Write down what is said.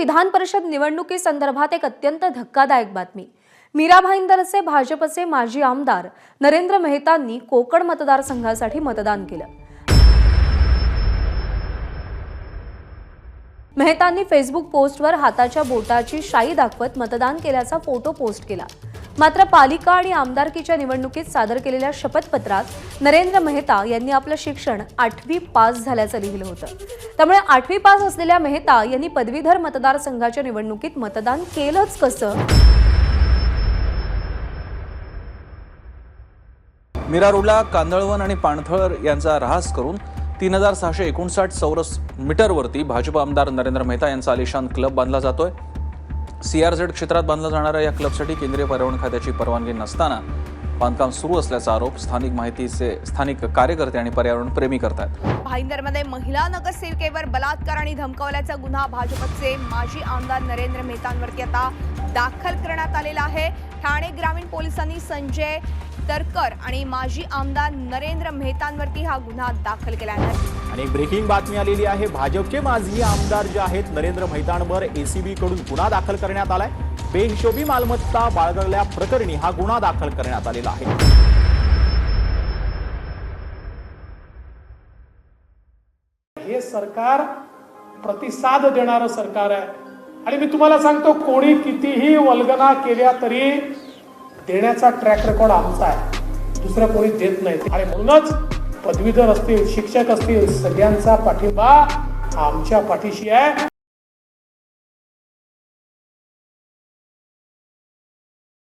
विधान परिषद निवडणुकीसंदर्भात एक अत्यंत धक्कादायक बातमी. मीरा भाईंदरचे भाजपचे माजी आमदार नरेंद्र मेहतांनी कोकण मतदारसंघासाठी मतदान केलं. मेहतांनी फेसबुक पोस्टवर हाताच्या बोटाची शाई दाखवत मतदान केल्याचा फोटो पोस्ट केला. मात्र पालिका आणि आमदारकीच्या निवडणुकीत सादर केलेल्या शपथपत्रात नरेंद्र मेहता यांनी आपलं शिक्षण आठवी पास झाल्याचं लिहिलं होतं. त्यामुळे आठवी पास असलेल्या मेहता यांनी पदवीधर मतदारसंघाच्या निवडणुकीत मतदान केलंच कसं? मीरा रोडला कांदळवन आणि पाणथळ यांचा ऱ्हास करून तीन हजार सहाशे एकोणसाठ चौरस मीटरवरती भाजप आमदार नरेंद्र मेहता यांचा आलिशान क्लब बांधला जातोय. सीआरझेड क्षेत्रात बांधल्या जाणाऱ्या या क्लबसाठी केंद्रीय पर्यावरण खात्याची परवानगी नसताना बांधकाम सुरू असल्याचा आरोप स्थानिक माहितीचे स्थानिक कार्यकर्ते आणि पर्यावरण प्रेमी करतात भाईंदरमध्ये महिला नगरसेविकेवर बलात्कार आणि धमकावल्याचा गुन्हा भाजपचे माजी आमदार नरेंद्र मेहतांवरती आता दाखल करण्यात आलेला आहे. ठाणे ग्रामीण पोलिसांनी संजय तरकर आणि माजी आमदार नरेंद्र मेहतांवरती हा गुन्हा दाखल केला आहे आणि एक ब्रेकिंग बातमी आलेली आहे. भाजपचे माजी आमदार जे आहेत नरेंद्र मैताणवर एसीबी कडून गुन्हा दाखल करण्यात आलाय. बेहिशोबी मालमत्ता बाळगल्या प्रकरणी हा गुन्हा दाखल करण्यात आलेला आहे. हे सरकार प्रतिसाद देणारं सरकार आहे. आणि मी तुम्हाला सांगतो कोणी कितीही वल्गना केल्या तरी देण्याचा ट्रॅक रेकॉर्ड आमचा आहे. दुसरं कोणी देत नाही. आणि म्हणूनच पदवीधर असतील शिक्षक असतील सगळ्यांचा पाठिंबा आमच्या पाठीशी आहे.